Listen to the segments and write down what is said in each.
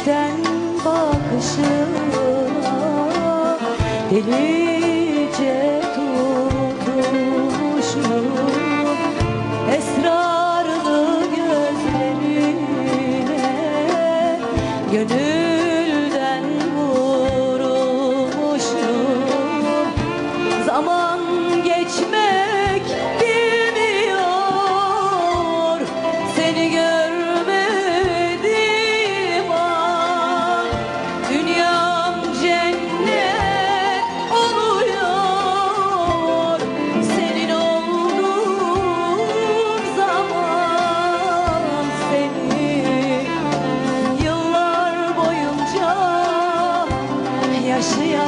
düşten bakışına Deli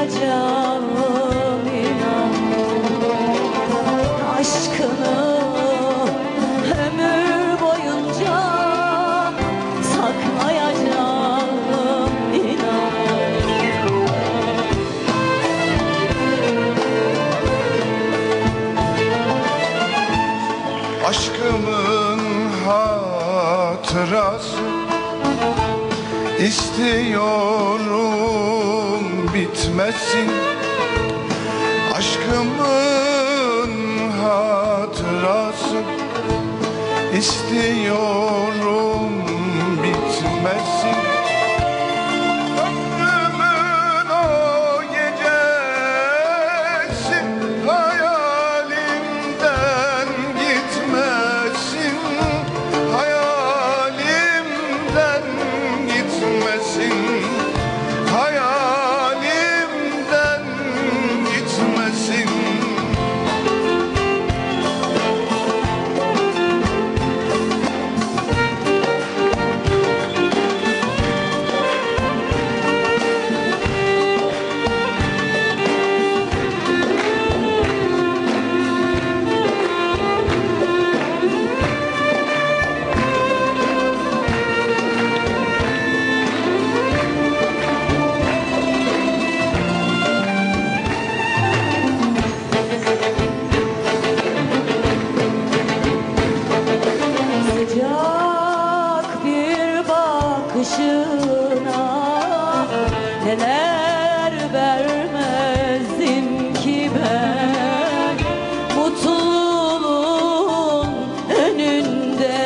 yaşayacağım inan Aşkını ömür boyunca saklayacağım inan Aşkımın hatırası istiyorum bitmesin Aşkımın hatırası istiyorum bitmesin bakışına neler vermezdim ki ben? Mutluluğun önünde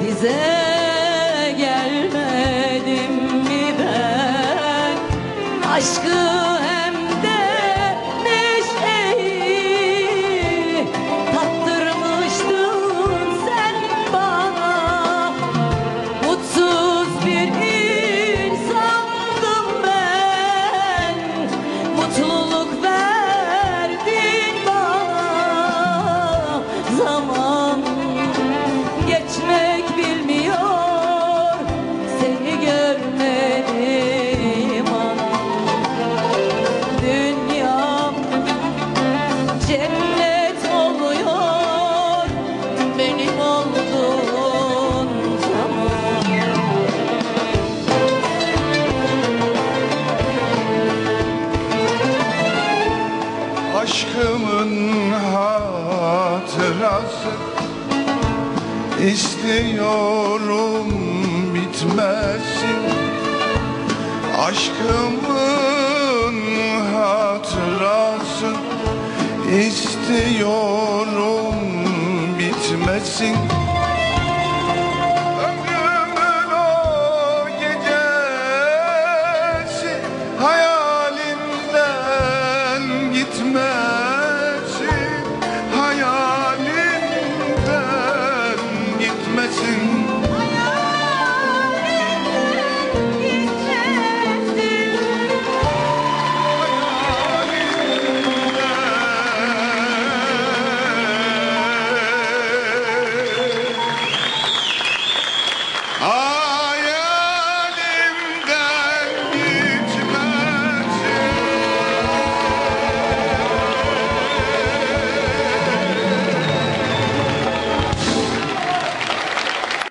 dize gelmedim mi ben? Aşkı Aşkımın hatırası. İstiyorum bitmesin. Aşkımın hatırası. İstiyorum bitmesin